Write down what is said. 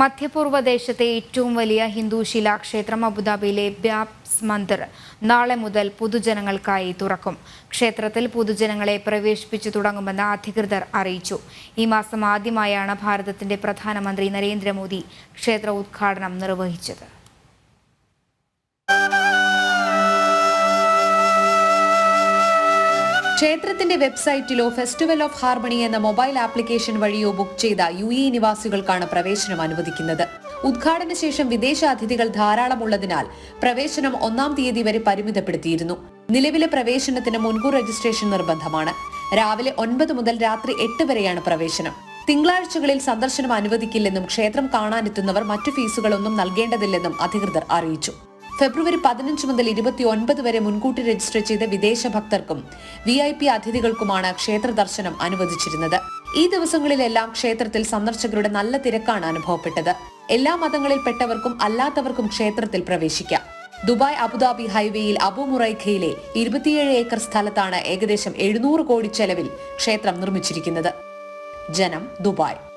മധ്യപൂർവ ദേശത്തെ ഏറ്റവും വലിയ ഹിന്ദു ശിലാക്ഷേത്രം അബുദാബിയിലെ ബ്യാബ്സ് മന്ദർ നാളെ മുതൽ പൊതുജനങ്ങൾക്കായി തുറക്കും. ക്ഷേത്രത്തിൽ പൊതുജനങ്ങളെ പ്രവേശിപ്പിച്ചു തുടങ്ങുമെന്ന് അധികൃതർ അറിയിച്ചു. ഈ മാസം ആദ്യമായാണ് ഭാരതത്തിന്റെ പ്രധാനമന്ത്രി നരേന്ദ്രമോദി ക്ഷേത്ര ഉദ്ഘാടനം നിർവഹിച്ചത്. ക്ഷേത്രത്തിന്റെ വെബ്സൈറ്റിലോ ഫെസ്റ്റിവൽ ഓഫ് ഹാർമണി എന്ന മൊബൈൽ ആപ്ലിക്കേഷൻ വഴിയോ ബുക്ക് ചെയ്ത യു എ നിവാസികൾക്കാണ് പ്രവേശനം അനുവദിക്കുന്നത്. ഉദ്ഘാടന ശേഷം വിദേശ അതിഥികൾ ധാരാളമുള്ളതിനാൽ പ്രവേശനം ഒന്നാം തീയതി വരെ പരിമിതപ്പെടുത്തിയിരുന്നു. നിലവിലെ പ്രവേശനത്തിന് മുൻകൂർ രജിസ്ട്രേഷൻ നിർബന്ധമാണ്. രാവിലെ ഒൻപത് മുതൽ രാത്രി എട്ട് വരെയാണ് പ്രവേശനം. തിങ്കളാഴ്ചകളിൽ സന്ദർശനം അനുവദിക്കില്ലെന്നും ക്ഷേത്രം കാണാനെത്തുന്നവർ മറ്റു ഫീസുകളൊന്നും നൽകേണ്ടതില്ലെന്നും അധികൃതർ അറിയിച്ചു. ഫെബ്രുവരി പതിനഞ്ച് മുതൽ ഇരുപത്തി ഒൻപത് വരെ മുൻകൂട്ടി രജിസ്റ്റർ ചെയ്ത വിദേശ ഭക്തർക്കും വി ഐ പി അതിഥികൾക്കുമാണ് ക്ഷേത്ര ദർശനം അനുവദിച്ചിരുന്നത്. ഈ ദിവസങ്ങളിലെല്ലാം ക്ഷേത്രത്തിൽ സന്ദർശകരുടെ നല്ല തിരക്കാണ് അനുഭവപ്പെട്ടത്. എല്ലാ മതങ്ങളിൽപ്പെട്ടവർക്കും അല്ലാത്തവർക്കും ക്ഷേത്രത്തിൽ പ്രവേശിക്കാം. ദുബായ് അബുദാബി ഹൈവേയിൽ അബുമുറൈഖയിലെ ഇരുപത്തിയേഴ് ഏക്കർ സ്ഥലത്താണ് ഏകദേശം എഴുന്നൂറ് കോടി ചെലവിൽ ക്ഷേത്രം നിർമ്മിച്ചിരിക്കുന്നത്. ജനം ദുബായ്.